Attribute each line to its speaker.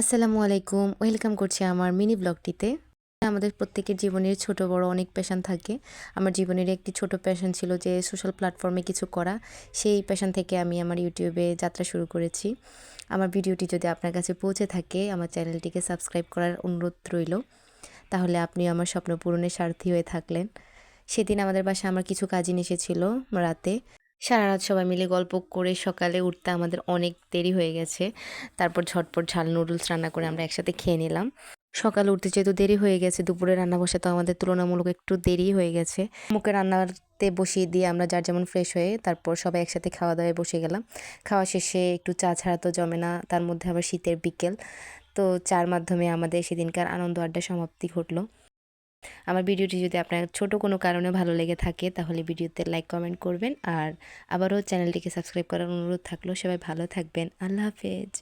Speaker 1: আসসালামু আলাইকুম। ওয়েলকাম করছি আমার মিনি ব্লগটিতে। আমাদের প্রত্যেকের জীবনের ছোট, বড় অনেক প্যাশন থাকে। আমার জীবনের একটি ছোট প্যাশন ছিল যে সোশ্যাল প্ল্যাটফর্মে কিছু করা। সেই প্যাশন থেকে আমি আমার ইউটিউবে যাত্রা শুরু করেছি। আমার ভিডিওটি যদি আপনার কাছে পৌঁছে থাকে, আমার চ্যানেলটিকে সাবস্ক্রাইব করার অনুরোধ রইল। তাহলে আপনি আমার স্বপ্ন পূরণের স্বার্থী হয়ে থাকলেন। সেদিন আমাদের বাসায় আমার কিছু কাজিন এসেছিল রাতে। সারা রাত সবাই মিলে গল্প করে সকালে উঠতে আমাদের অনেক দেরি হয়ে গেছে। তারপর ঝটপট ঝাল, নুডলস রান্না করে আমরা একসাথে খেয়ে নিলাম। সকালে উঠতে যেহেতু দেরি হয়ে গেছে, দুপুরে রান্না বসে তো আমাদের তুলনামূলক একটু দেরি হয়ে গেছে। মুখে রান্নাতে বসিয়ে দিয়ে আমরা যার যেমন ফ্রেশ হয়ে তারপর সবাই একসাথে খাওয়া দাওয়ায় বসে গেলাম। খাওয়া শেষে একটু চা ছাড়া তো জমে না, তার মধ্যে আবার শীতের বিকেল। তো চার মাধ্যমে আমাদের সেদিনকার আনন্দ আড্ডা সমাপ্তি ঘটলো। আমার ভিডিওটি যদি আপনার ছোট কোনো কারণে ভালো লেগে থাকে, তাহলে ভিডিওতে লাইক, কমেন্ট করবেন। আর আবারও চ্যানেলটিকে সাবস্ক্রাইব করার অনুরোধ থাকল। সবাই ভালো থাকবেন। আল্লাহ হাফেজ।